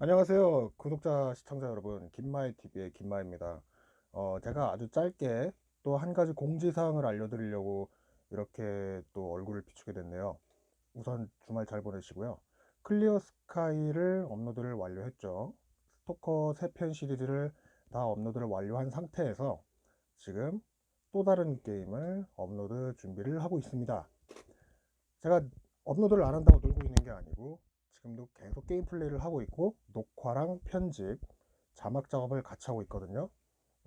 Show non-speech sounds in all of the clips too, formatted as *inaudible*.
안녕하세요. 구독자, 시청자 여러분. 김마이TV의 김마입니다. 어, 제가 아주 짧게 또 한 가지 공지사항을 알려드리려고 이렇게 또 얼굴을 비추게 됐네요. 우선 주말 잘 보내시고요. 클리어 스카이를 업로드를 완료했죠. 스토커 3편 시리즈를 다 업로드를 완료한 상태에서 지금 또 다른 게임을 업로드 준비를 하고 있습니다. 제가 업로드를 안 한다고 놀고 있는 게 아니고 지금도 계속 게임 플레이를 하고 있고 녹화랑 편집, 자막 작업을 같이 하고 있거든요.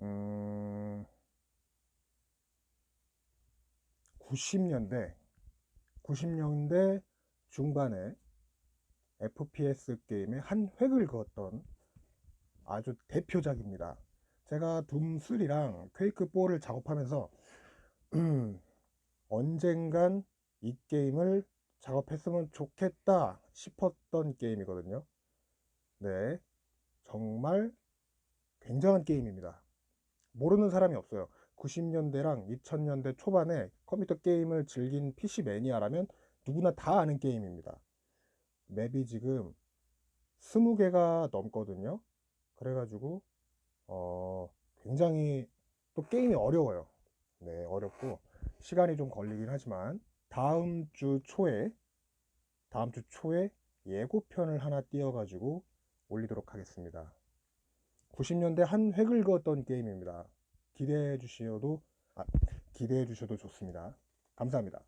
음, 90년대, 90년대 중반에 FPS 게임의 한 획을 그었던 아주 대표작입니다. 제가 둠3랑 퀘이크4를 작업하면서 음, *clears throat* 언젠간 이 게임을 작업했으면 좋겠다 싶었던 게임이거든요. 네, 정말 굉장한 게임입니다. 모르는 사람이 없어요. 90년대랑 2000년대 초반에 컴퓨터 게임을 즐긴 PC 매니아라면 누구나 다 아는 게임입니다. 맵이 지금 20개가 넘거든요. 그래가지고 어, 굉장히 또 게임이 어려워요. 네, 어렵고 시간이 좀 걸리긴 하지만 다음 주 초에 다음 주 초에 예고편을 하나 띄워가지고 올리도록 하겠습니다. 90년대 한 획을 그었던 게임입니다. 기대해 주셔도 아, 기대해 주셔도 좋습니다. 감사합니다.